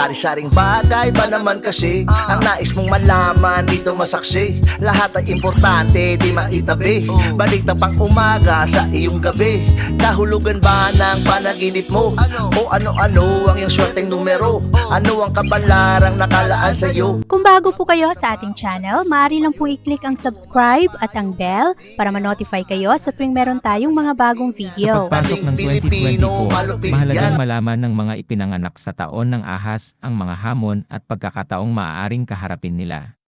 Sari-saring bagay ba naman kasi Ang nais mong malaman dito masaksi Lahat ay importante, di maitabi Balik na pang umaga sa iyong gabi Kahulugan ba ng panaginip mo? O ano-ano ang iyong swerteng numero? Ano ang kabalarang nakalaan sa'yo? Kung bago po kayo sa ating channel, maaari lang po i-click ang subscribe at ang bell para ma-notify kayo sa tuwing meron tayong mga bagong Sa video. pagpasok ng Pilipino, 2024, malupit mahalagang malaman ng mga ipinanganak sa taon ng ahas ang mga hamon at pagkakataong maaaring kaharapin nila.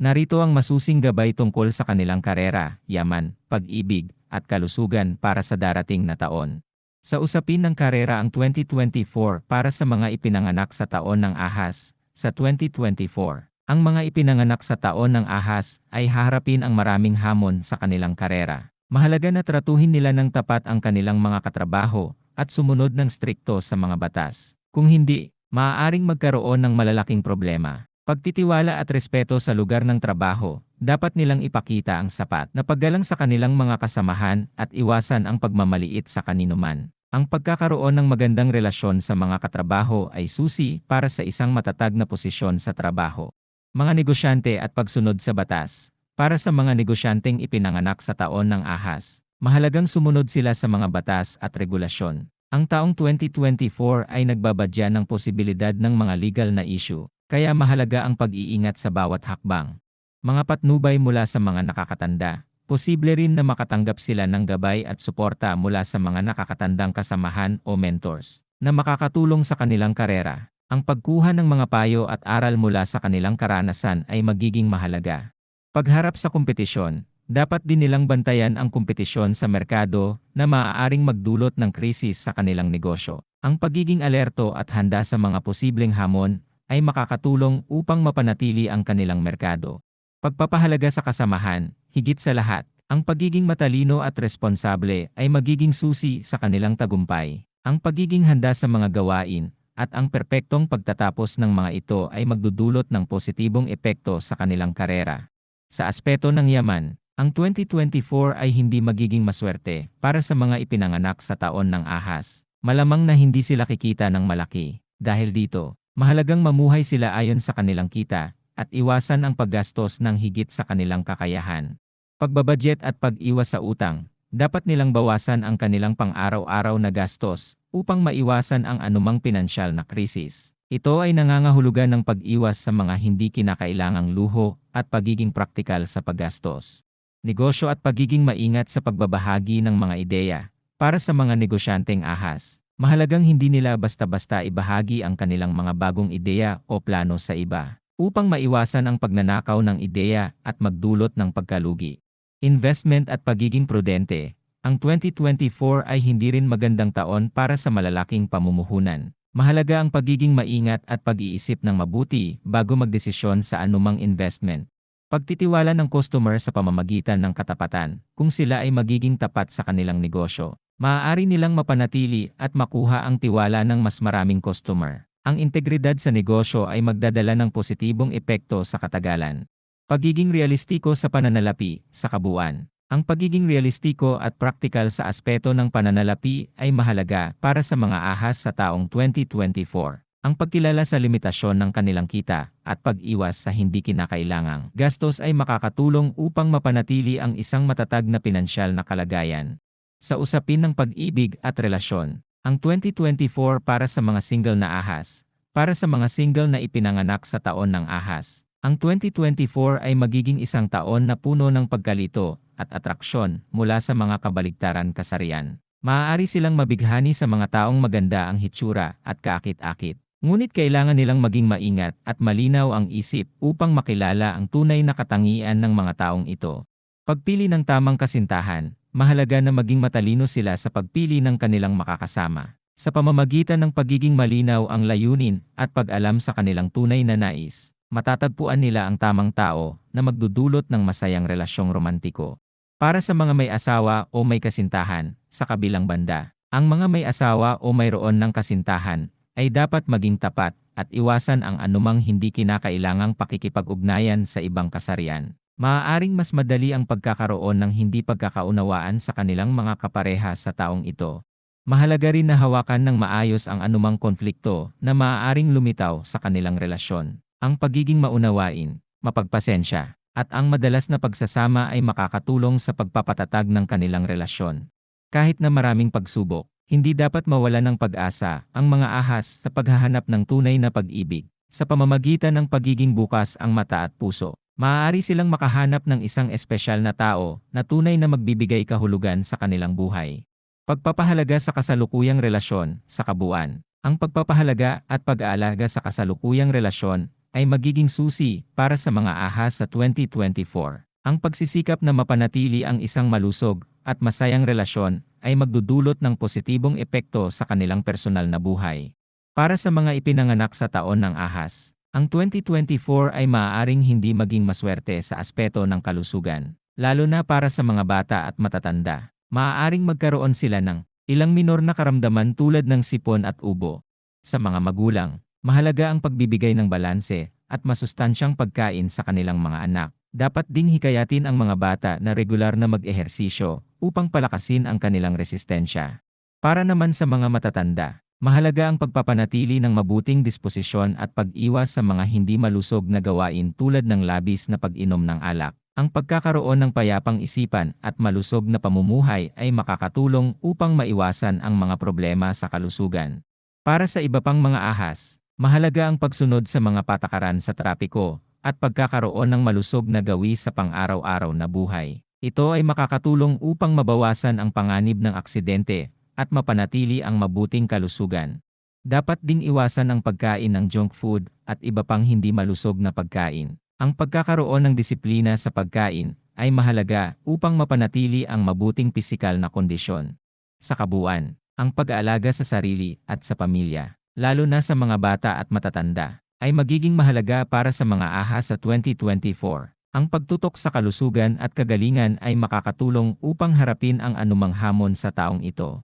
Narito ang masusing gabay tungkol sa kanilang karera, yaman, pag-ibig, at kalusugan para sa darating na taon. Sa usapin ng karera ang 2024 para sa mga ipinanganak sa taon ng ahas, sa 2024. Ang mga ipinanganak sa taon ng ahas ay haharapin ang maraming hamon sa kanilang karera. Mahalaga na tratuhin nila ng tapat ang kanilang mga katrabaho at sumunod ng strikto sa mga batas. Kung hindi, maaaring magkaroon ng malalaking problema. Pagtitiwala at respeto sa lugar ng trabaho, dapat nilang ipakita ang sapat na paggalang sa kanilang mga kasamahan at iwasan ang pagmamaliit sa kaninuman. Ang pagkakaroon ng magandang relasyon sa mga katrabaho ay susi para sa isang matatag na posisyon sa trabaho. Mga negosyante at pagsunod sa batas. Para sa mga negosyanteng ipinanganak sa taon ng ahas, mahalagang sumunod sila sa mga batas at regulasyon. Ang taong 2024 ay nagbabadya ng posibilidad ng mga legal na issue, kaya mahalaga ang pag-iingat sa bawat hakbang. Mga patnubay mula sa mga nakakatanda, posible rin na makatanggap sila ng gabay at suporta mula sa mga nakakatandang kasamahan o mentors na makakatulong sa kanilang karera. Ang pagkuha ng mga payo at aral mula sa kanilang karanasan ay magiging mahalaga. Pagharap sa kompetisyon, dapat din nilang bantayan ang kompetisyon sa merkado na maaaring magdulot ng krisis sa kanilang negosyo. Ang pagiging alerto at handa sa mga posibleng hamon ay makakatulong upang mapanatili ang kanilang merkado. Pagpapahalaga sa kasamahan, higit sa lahat, ang pagiging matalino at responsable ay magiging susi sa kanilang tagumpay. Ang pagiging handa sa mga gawain at ang perpektong pagtatapos ng mga ito ay magdudulot ng positibong epekto sa kanilang karera. Sa aspeto ng yaman, ang 2024 ay hindi magiging maswerte para sa mga ipinanganak sa taon ng ahas. Malamang na hindi sila kikita ng malaki. Dahil dito, mahalagang mamuhay sila ayon sa kanilang kita at iwasan ang paggastos ng higit sa kanilang kakayahan. Pagbabudget at pag-iwas sa utang, dapat nilang bawasan ang kanilang pang-araw-araw na gastos upang maiwasan ang anumang pinansyal na krisis. Ito ay nangangahulugan ng pag-iwas sa mga hindi kinakailangang luho at pagiging praktikal sa paggastos. Negosyo at pagiging maingat sa pagbabahagi ng mga ideya para sa mga negosyanteng ahas. Mahalagang hindi nila basta-basta ibahagi ang kanilang mga bagong ideya o plano sa iba upang maiwasan ang pagnanakaw ng ideya at magdulot ng pagkalugi. Investment at pagiging prudente. Ang 2024 ay hindi rin magandang taon para sa malalaking pamumuhunan. Mahalaga ang pagiging maingat at pag-iisip ng mabuti bago magdesisyon sa anumang investment. Pagtitiwala ng customer sa pamamagitan ng katapatan, kung sila ay magiging tapat sa kanilang negosyo, maaari nilang mapanatili at makuha ang tiwala ng mas maraming customer. Ang integridad sa negosyo ay magdadala ng positibong epekto sa katagalan. Pagiging realistiko sa pananalapi, sa kabuuan. Ang pagiging realistiko at praktikal sa aspeto ng pananalapi ay mahalaga para sa mga ahas sa taong 2024. Ang pagkilala sa limitasyon ng kanilang kita at pag-iwas sa hindi kinakailangang gastos ay makakatulong upang mapanatili ang isang matatag na pinansyal na kalagayan. Sa usapin ng pag-ibig at relasyon, ang 2024 para sa mga single na ahas, para sa mga single na ipinanganak sa taon ng ahas, ang 2024 ay magiging isang taon na puno ng pagkalito at atraksyon mula sa mga kabaligtaran kasarian. Maaari silang mabighani sa mga taong maganda ang hitsura at kaakit-akit. Ngunit kailangan nilang maging maingat at malinaw ang isip upang makilala ang tunay na katangian ng mga taong ito. Pagpili ng tamang kasintahan, mahalaga na maging matalino sila sa pagpili ng kanilang makakasama. Sa pamamagitan ng pagiging malinaw ang layunin at pag-alam sa kanilang tunay na nais, matatagpuan nila ang tamang tao na magdudulot ng masayang relasyong romantiko. Para sa mga may asawa o may kasintahan, sa kabilang banda, ang mga may asawa o mayroon ng kasintahan ay dapat maging tapat at iwasan ang anumang hindi kinakailangang pakikipag-ugnayan sa ibang kasarian. maaaring mas madali ang pagkakaroon ng hindi pagkakaunawaan sa kanilang mga kapareha sa taong ito. Mahalaga rin na hawakan ng maayos ang anumang konflikto na maaaring lumitaw sa kanilang relasyon. Ang pagiging maunawain, mapagpasensya, at ang madalas na pagsasama ay makakatulong sa pagpapatatag ng kanilang relasyon. Kahit na maraming pagsubok, hindi dapat mawala ng pag-asa ang mga ahas sa paghahanap ng tunay na pag-ibig. Sa pamamagitan ng pagiging bukas ang mata at puso, maaari silang makahanap ng isang espesyal na tao na tunay na magbibigay kahulugan sa kanilang buhay. Pagpapahalaga sa kasalukuyang relasyon, sa kabuuan. Ang pagpapahalaga at pag-aalaga sa kasalukuyang relasyon ay magiging susi para sa mga ahas sa 2024. Ang pagsisikap na mapanatili ang isang malusog at masayang relasyon ay magdudulot ng positibong epekto sa kanilang personal na buhay. Para sa mga ipinanganak sa taon ng ahas, ang 2024 ay maaaring hindi maging maswerte sa aspeto ng kalusugan, lalo na para sa mga bata at matatanda. Maaaring magkaroon sila ng ilang minor na karamdaman tulad ng sipon at ubo. Sa mga magulang, mahalaga ang pagbibigay ng balanse at masustansyang pagkain sa kanilang mga anak. Dapat ding hikayatin ang mga bata na regular na mag-ehersisyo upang palakasin ang kanilang resistensya. Para naman sa mga matatanda, mahalaga ang pagpapanatili ng mabuting disposisyon at pag-iwas sa mga hindi malusog na gawain tulad ng labis na pag-inom ng alak. Ang pagkakaroon ng payapang isipan at malusog na pamumuhay ay makakatulong upang maiwasan ang mga problema sa kalusugan. Para sa iba pang mga ahas, mahalaga ang pagsunod sa mga patakaran sa trapiko at pagkakaroon ng malusog na gawi sa pang-araw-araw na buhay. Ito ay makakatulong upang mabawasan ang panganib ng aksidente at mapanatili ang mabuting kalusugan. Dapat ding iwasan ang pagkain ng junk food at iba pang hindi malusog na pagkain. Ang pagkakaroon ng disiplina sa pagkain ay mahalaga upang mapanatili ang mabuting pisikal na kondisyon. Sa kabuuan, ang pag-aalaga sa sarili at sa pamilya, lalo na sa mga bata at matatanda, ay magiging mahalaga para sa mga ahas sa 2024. Ang pagtutok sa kalusugan at kagalingan ay makakatulong upang harapin ang anumang hamon sa taong ito.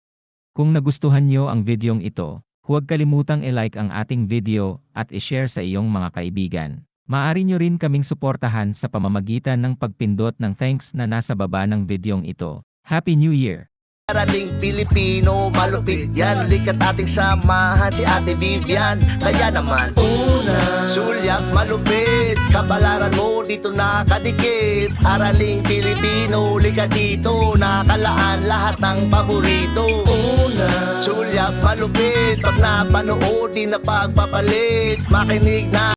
Kung nagustuhan niyo ang videong ito, huwag kalimutang i-like ang ating video at i-share sa iyong mga kaibigan. Maaari nyo rin kaming suportahan sa pamamagitan ng pagpindot ng thanks na nasa baba ng videong ito. Happy New Year! Araling Pilipino, malupit yan. Likat ating samahan si Ate Vivian. Kaya naman Una Sulyak malupit. Kapalaran mo dito nakadikit. Araling Pilipino, likat dito. Nakalaan lahat ng paborito. Una Sulyak malupit. Pag napanood, di na pagpapalit. Makinig na